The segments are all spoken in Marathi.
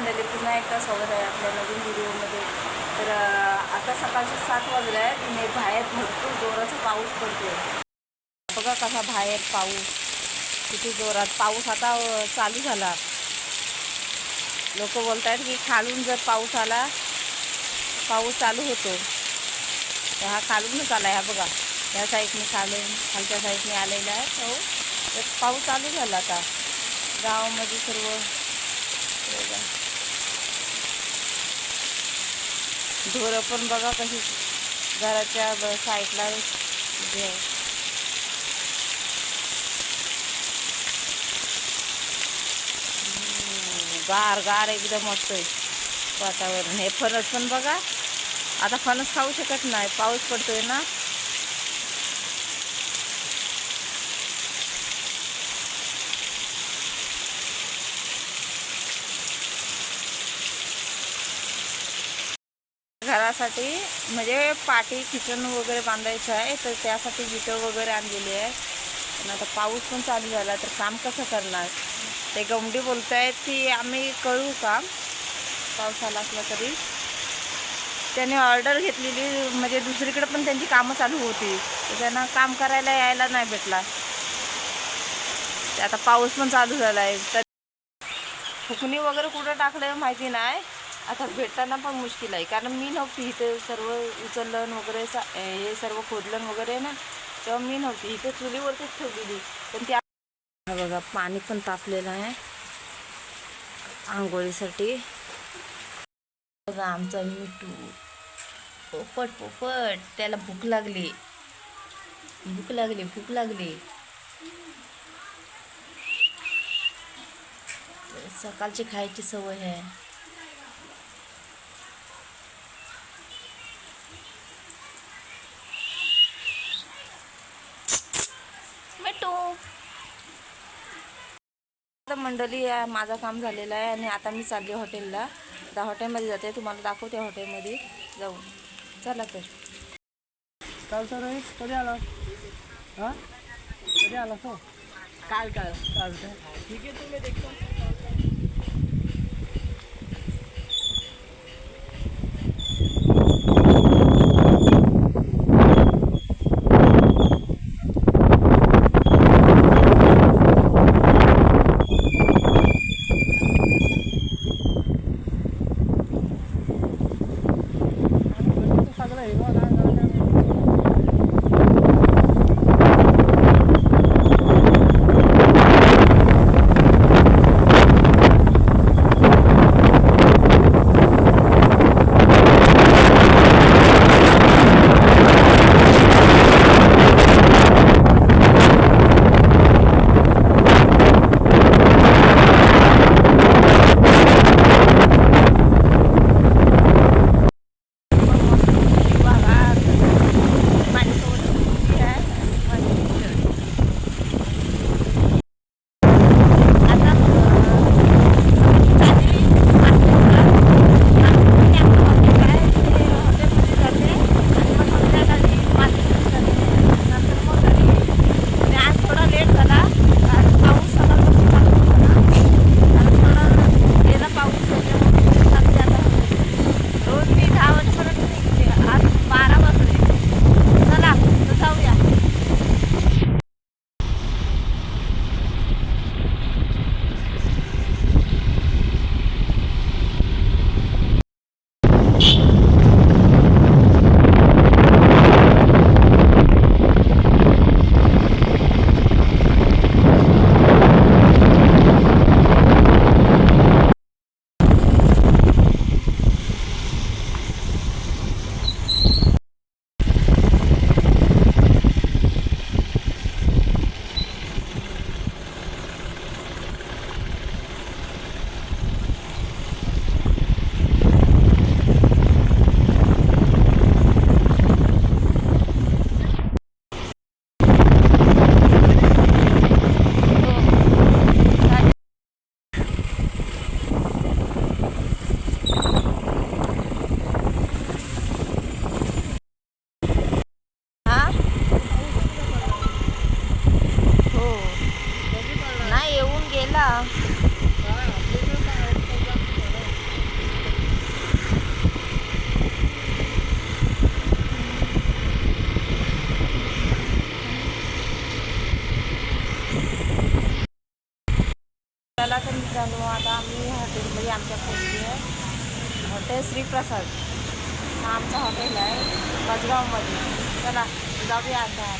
मंडळी पुन्हा एकदा स्वागत आहे आपल्या नवीन व्हिडिओमध्ये. तर आता सकाळचे सात वाजले आहेत. आणि बाहेर भरपूर जोराचा पाऊस पडतोय. बघा कसा बाहेर पाऊस. किती जोरात पाऊस आता चालू झाला. लोक बोलत आहेत की खालून जर पाऊस आला पाऊस चालू होतो. तर हा खालूनच आला हा बघा. या साईडने खालून खालच्या साईडने आलेला आहे. तो तर पाऊस चालू झाला आता. गावामध्ये सर्व बघा. ढोरं पण बघा कशी घराच्या साईडला उभी आहे. गार गार एकदम असतोय वातावरण. हे फणस पण बघा. आता फणस खाऊ शकत नाही. पाऊस पडतोय ना. घरासाठी म्हणजे पाठी किचन वगैरे बांधायचं आहे तर त्यासाठी विटं वगैरे आणलेली आहे. पण आता पाऊस पण चालू झाला तर काम कसं करणार? ते गमडी बोलत आहेत की आम्ही करू काम पाऊस आला असला तरी. त्याने ऑर्डर घेतलेली म्हणजे दुसरीकडे पण त्यांची कामं चालू होती. तर त्यांना काम करायला यायला नाही भेटला. ते आता पाऊस पण चालू झाला आहे तर फुकणी वगैरे कुठं टाकलं माहिती नाही. आता भेटताना पण मुश्किल आहे. कारण मी नव्हती इथे सर्व उचललं वगैरे सा हे सर्व खोदलं वगैरे ना तेव्हा मी नव्हती. इथे चुलीवरतीच ठेवलेली. पण त्या हा बघा पाणी पण तापलेलं आहे. आंघोळीसाठी. बघा आमचा मिठू. पोपट पोपट. त्याला भूक लागली. भूक लागली भूक लागली. सकाळची खायची सवय आहे मिठू आता मंडळी आहे, माझं काम झालेलं आहे आणि आता मी चालली हॉटेलला. आता हॉटेलमध्ये जाते. तुम्हाला दाखवते हॉटेलमध्ये जाऊ चला तर. काल तर रोहित कधी आला? हा? कधी आला तो? काल काल. काल का ठीक आहे तुम्ही देखतो. आता आम्ही हॉटेलमध्ये म्हणजे आमच्या पोहोचली आहे हॉटेल श्रीप्रसाद हा आमचं हॉटेल आहे बसगावमध्ये. चला जाऊया आता.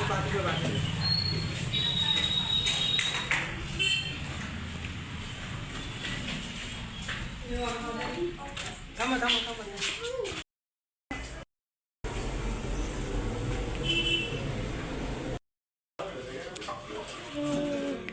थांबा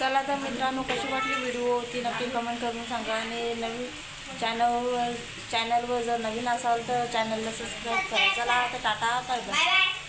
चला तर मित्रांनो कशी वाटली व्हिडिओ ती नक्की कमेंट करून सांगा. आणि नवीन चॅनलवर चॅनलवर जर नवीन असाल तर चॅनलला सबस्क्राईब करा. चला आता टाटा बाय बाय